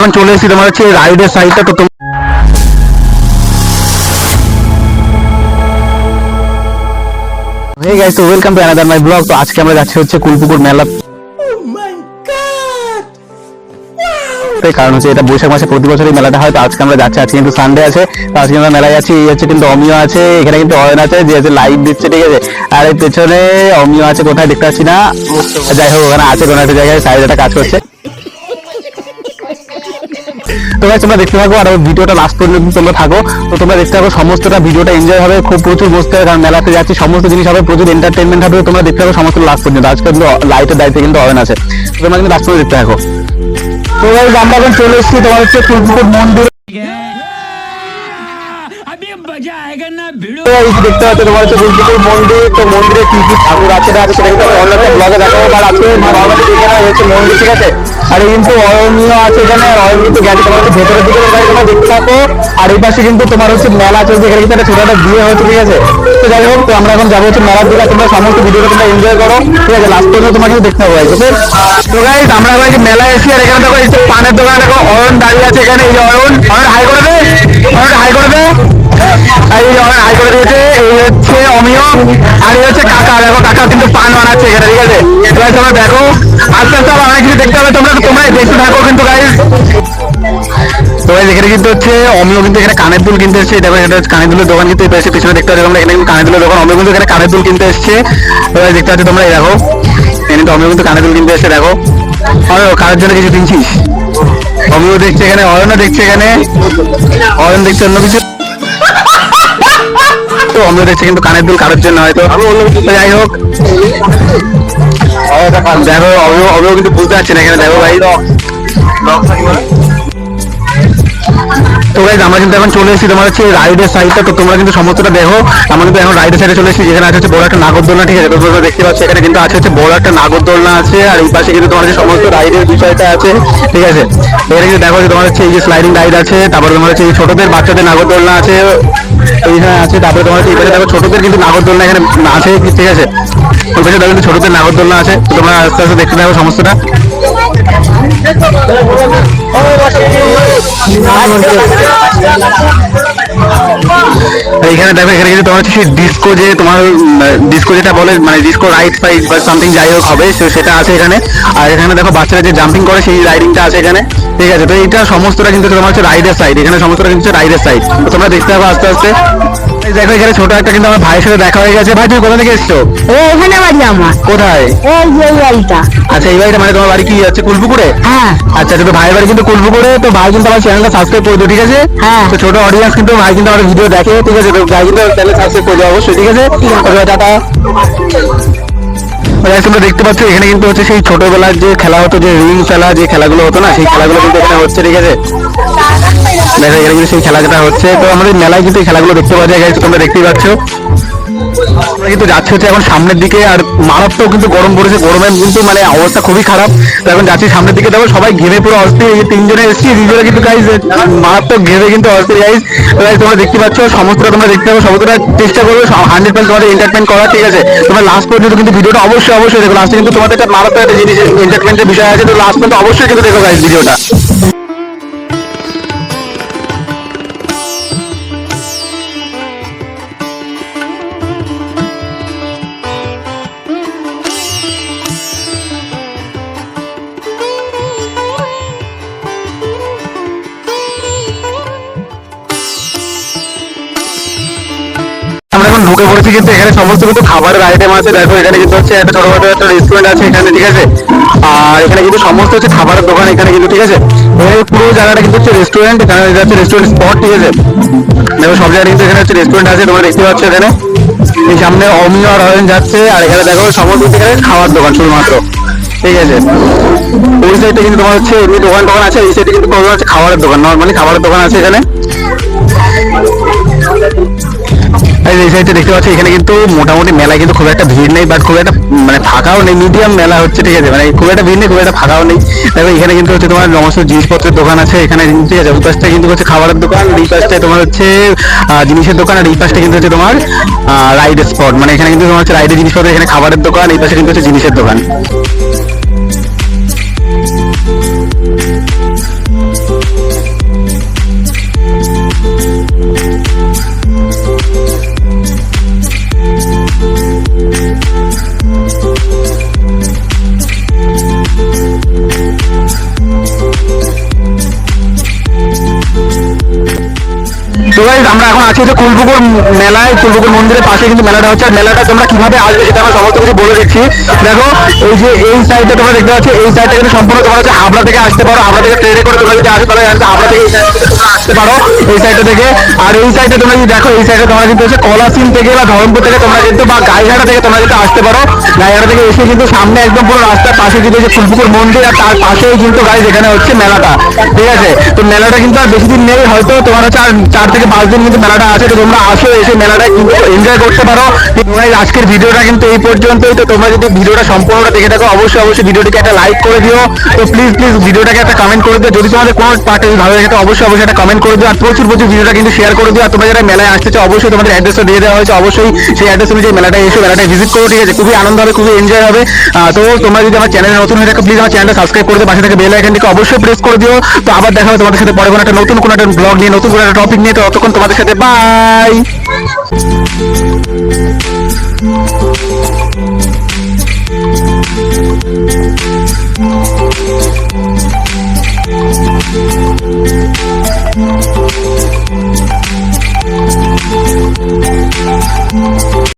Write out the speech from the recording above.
এখন চলে এসেছি তোমার হচ্ছে রাইডের সাইডটা তো Hey guys, so welcome to another my vlog. তো আজকে আমরা যাচ্ছি হচ্ছে কুলপুকুর মেলা। কারণ হচ্ছে এটা বৈশাখ মাসে প্রতি বছরই মেলাটা হয় তো আজকে আমরা যাচ্ছি আজকে কিন্তু সানডে আছে তো আজকে আমরা মেলায় যাচ্ছি এই হচ্ছে কিন্তু অমিও আছে এখানে কিন্তু অয়ন আছে যে হচ্ছে লাইভ দিচ্ছে ঠিক আছে? আর এই পেছনে অমিও আছে কোথায় দেখতে পাচ্ছি না? যাই হোক ওখানে আছে কোনো একটা জায়গায় সাইড একটা কাজ করছে। তো guys, তোমরা দেখতে থাকো আর ভিডিওটা লাস্ট পর্যন্ত তোমরা থাকো। তো তোমরা দেখতে থাকো সমস্তটা ভিডিওটা এনজয় হবে খুব প্রচুর বসতে হবে কারণ মেলাতে যাচ্ছি সমস্ত জিনিস হবে প্রচুর এন্টারটেনমেন্ট হবে তোমরা দেখতে থাকো সমস্ত লাস্ট পর্যন্ত। আজকে কিন্তু লাইটের দায়িত্বে কিন্তু অয়ন আছে। তোমরা কিন্তু লাস্ট পর্যন্ত দেখতে থাকো। তো আমরা এখন চলে এসেছি তোমার হচ্ছে মন্দির। আর এই পাশে কিন্তু তোমার হচ্ছে মেলা চলছে, এখানে কিন্তু একটা ছোট একটা বিয়ে হয়েছে, ঠিক আছে? তো যাই হোক, তো আমরা এখন যাব হচ্ছে মেলার দিকে, তোমরা সমস্ত ভিডিওটা তোমরা এনজয় করো, ঠিক আছে? লাস্ট পর্যন্ত তোমাকে দেখতে পাবো তো আমরা এখন মেলায় এসে আর এখানে দেখো, এই পানের দোকান দেখো অরণ দাঁড়িয়ে আছে এখানে, এই অরণ অরণ হাই করবে দে হাই করবে অমিয় কিন্তু এখানে তো কানের দুল কিনতে এসেছে। দেখো এটা কানের দুলের দোকান কিন্তু পিছনে দেখতে পাচ্ছ তোমরা। এখানে কানের দুলের দোকান। অমিও কিন্তু এখানে কানের দুল কিনতে এসেছে। তো দেখতে পাচ্ছ তোমরা দেখো। এখানে কিন্তু অমিও কিন্তু কানের দুল কিনতে এসেছে, দেখো। কানের জন্য কিছু কিনছিস? অমিও দেখছে এখানে অয়নও দেখছে এখানে। অয়ন দেখছে অন্য কিছু। অমিও দেখছে কিন্তু কানের দুল কারোর জন্য হয়তো। যাই হোক। দেখো অমিও অমিও কিন্তু বুঝতে পারছি না এখানে। দেখো ভাই। তো গাইজ আমরা কিন্তু এখন চলে এসেছি। তোমার হচ্ছে রাইডের সাইডটা তো তোমরা কিন্তু সমস্তটা দেখো। আমরা কিন্তু এখন রাইডের সাইডে চলে এসেছি। যেখানে আছে হচ্ছে বড় একটা নাগরদোলনা। ঠিক আছে তোমরা দেখতে পাচ্ছ এখানে কিন্তু আছে হচ্ছে বড় একটা নাগরদোলনা আছে। আর এই পাশে কিন্তু তোমার সমস্ত রাইডের বিষয়টা আছে। ঠিক আছে? এখানে কিন্তু দেখো যে তোমার হচ্ছে এই যে স্লাইডিং রাইড আছে। তারপরে তোমার হচ্ছে এই ছোটদের বাচ্চাদের নাগরদোলনা আছে। এইখানে আছে, তারপরে তোমার এখানে দেখো ছোটদের কিন্তু নাগরদোলনা এখানে আছে, ঠিক আছে? দেখো কিন্তু ছোটদের নাগরদোলনা আছে, তো তোমরা আস্তে আস্তে দেখতে থাকো সমস্তটা। আর এখানে দেখো, এখানে কিন্তু তোমার হচ্ছে সেই ডিস্কো যে তোমার ডিস্কো যেটা বলে মানে ডিস্কো রাইড ফাইড বা সামথিং যাই হোক হবে সেটা আছে এখানে। আর এখানে দেখো বাচ্চারা যে জাম্পিং করে, সেই রাইডিংটা আছে এখানে। ঠিক আছে তো এটা সমস্তটা কিন্তু তোমার হচ্ছে রাইডের সাইড এখানে সমস্তটা কিন্তু রাইডের সাইড তো তোমরা দেখতে পাবো আস্তে আস্তে। দেখো এখানে ছোট একটা কিন্তু আমার ভাইয়ের সাথে দেখা হয়ে গেছে। ভাই তুমি কোথা থেকে এসছো? এখানে বাড়ি আমার। কোথায়? এই যে বাড়িটা। আচ্ছা এই বাড়িটা মানে তোমার বাড়ি কি হচ্ছে কুলপুকুরে? হ্যাঁ। আচ্ছা তো ভাইয়ের বাড়ি কিন্তু কুলপুকুরে তো ভাই কিন্তু আমার চ্যানেলটা সাবস্ক্রাইব করে দিও ঠিক আছে? হ্যাঁ। তো ছোট অডিয়েন্স কিন্তু ভাই কিন্তু আমার ভিডিও দেখে ঠিক আছে? তো ভাই কিন্তু চ্যানেল সাবস্ক্রাইব করে দিও অবশ্যই ঠিক আছে? টাটা। তোমরা দেখতে পাচ্ছ এখানে কিন্তু হচ্ছে সেই ছোটবেলার যে খেলা হতো, যে রিং খেলা, যে খেলাগুলো হতো না, সেই খেলাগুলো কিন্তু এখানে হচ্ছে, ঠিক আছে? দেখো, এখানে কিন্তু সেই খেলাটা হচ্ছে। তো আমাদের মেলায় কিন্তু এই খেলাগুলো দেখতে পাওয়া যায় তোমরা দেখতেই পাচ্ছ। আমরা কিন্তু যাচ্ছি হচ্ছে এখন সামনের দিকে, আর মারাত্মক কিন্তু গরম পড়েছে। গরমে কিন্তু মানে অবস্থা খুবই খারাপ। এখন যাচ্ছি সামনের দিকে। দেখো, সবাই ঘেমে পুরো অস্থির। এই তিনজনে এসেছি দুজনে কিন্তু গাইজ মারাত্মক ঘেমে কিন্তু অস্থির গাইজ তোমরা দেখতে পাচ্ছ, সমস্তটা তোমরা দেখতে পাবো, সমস্তটা চেষ্টা করবে হান্ড্রেড পার্সেন্ট তোমাদের এন্টারটেনমেন্ট করা, ঠিক আছে? তোমরা লাস্ট পর্যন্ত কিন্তু ভিডিওটা অবশ্যই অবশ্যই দেখো। লাস্টে কিন্তু তোমাদের একটা মারাত্মক একটা জিনিস এন্টারটেনমেন্টের বিষয় আছে, তো লাস্ট পর্যন্ত অবশ্যই কিন্তু দেখো গাইজ ভিডিওটা। ঢুকে পড়েছি কিন্তু এখানে সমস্ত কিন্তু খাবারের আইটেম আছে। দেখো, এখানে কিন্তু হচ্ছে একটা ছোটখাটো একটা রেস্টুরেন্ট আছে এখানে, ঠিক আছে? আর এখানে কিন্তু সমস্ত হচ্ছে খাবারের দোকান এখানে কিন্তু, ঠিক আছে? পুরো জায়গাটা কিন্তু হচ্ছে রেস্টুরেন্ট এখানে হচ্ছে রেস্টুরেন্ট স্পট ঠিক আছে? দেখো, সব জায়গায় কিন্তু এখানে হচ্ছে রেস্টুরেন্ট আছে, তোমরা দেখতে পাচ্ছ এখানে। সামনে অমিও আর অরেঞ্জ যাচ্ছে, আর এখানে দেখো, সমস্ত এখানে খাওয়ার দোকান শুধুমাত্র, ঠিক আছে? ওই সাইডে কিন্তু তোমার হচ্ছে এমনি দোকান টোকান আছে, এই সাইডে কিন্তু তোমার হচ্ছে খাবারের দোকান নর্মালি খাবারের দোকান আছে এখানে। সাইডে দেখতে পাচ্ছি, এখানে কিন্তু মোটামুটি মেলায় কিন্তু খুব একটা ভিড় নেই বাট খুব একটা মানে ফাঁকাও নেই মিডিয়াম মেলা হচ্ছে, ঠিক আছে? মানে খুব একটা ভিড় নেই, খুব একটা ফাঁকাও নেই। দেখো, এখানে কিন্তু হচ্ছে তোমার সমস্ত জিনিসপত্রের দোকান আছে, এখানে ঠিক আছে, ওই কিন্তু হচ্ছে খাবারের দোকান এই পাশটায় তোমার হচ্ছে জিনিসের দোকান, আর এই পাশটা কিন্তু হচ্ছে তোমার রাইড স্পট মানে এখানে কিন্তু তোমার হচ্ছে রাইডের জিনিসপত্র, এখানে খাবারের দোকান, এই পাশে কিন্তু হচ্ছে জিনিসের দোকান। আমরা এখন আছি হচ্ছে কুলপুকুর মেলায় কুলপুকুর মন্দিরের পাশে কিন্তু মেলাটা হচ্ছে। মেলাটা তোমরা কীভাবে আসবে সেটা আমরা সমস্ত কিছু বলে দিচ্ছি। দেখো, এই যে এই সাইডে তোমরা দেখতে পাচ্ছ, এই সাইডটা কিন্তু সম্পূর্ণ তোমরা হচ্ছে হাবড়া থেকে আসতে পারো। হাবড়া থেকে ট্রেনে করে তোমরা যদি আসো, তাহলে জানতে হাবড়া থেকে এই থেকে তোমরা আসতে পারো, এই সাইডটা থেকে। আর এই সাইডে তোমরা যদি দেখো, এই সাইডে তোমরা কিন্তু হচ্ছে কলাসিন থেকে বা ধরমপুর থেকে তোমরা কিন্তু বা গাইঘাটা থেকে তোমরা কিন্তু আসতে পারো। গাইঘাটা থেকে এসে কিন্তু সামনে একদম পুরো রাস্তার পাশে কিন্তু যে ফুলপুকুর মন্দির আর তার পাশেই কিন্তু গাড়ি যেখানে হচ্ছে মেলাটা। ঠিক আছে? তো মেলাটা কিন্তু আর বেশি দিন নেই, হয়তো তোমার হচ্ছে আর চার থেকে পাঁচ দিন কিন্তু মেলাটা আছে, তো তোমরা আসো, এসে মেলাটা কিন্তু এনজয় করতে পারো। আজকের ভিডিওটা কিন্তু এই পর্যন্তই, তো তোমরা যদি ভিডিওটা সম্পূর্ণটা দেখে থাকো, অবশ্যই অবশ্যই ভিডিওটিকে একটা লাইক করে দিও। তো প্লিজ প্লিজ ভিডিওটাকে একটা কমেন্ট করে দিও। যদি তোমাদের কোনো পার্টে ভালো লাগে তো অবশ্যই অবশ্যই একটা কমেন্ট করে দিও। আর প্রচুর প্রচুর ভিডিওটা কিন্তু শেয়ার করে দিও। আর তোমরা যারা মেলায় আসতে চাও, অবশ্যই তোমাদের অ্যাড্রেসটা দিয়ে দেওয়া হয়েছে। অবশ্যই সেই অ্যাড্রেস অনুযায়ী মেলাটায় এসে মেলাটায় ভিজিট করো, ঠিক আছে? খুবই আনন্দ হবে, খুবই এনজয় হবে। তো তোমরা যদি আমার চ্যানেলে নতুন হয়ে থাকো প্লিজ আমার চ্যানেলটা সাবস্ক্রাইব করে দিও। পাশে থেকে বেল আইকনটিকে অবশ্যই প্রেস করে দিও। তো আবার দেখা হবে তোমাদের সাথে পরে কোনো একটা নতুন কোনো একটা ব্লগ নিয়ে, নতুন কোনো একটা টপিক নিয়ে। তো ততক্ষণ তোমাদের Sabi sa bye!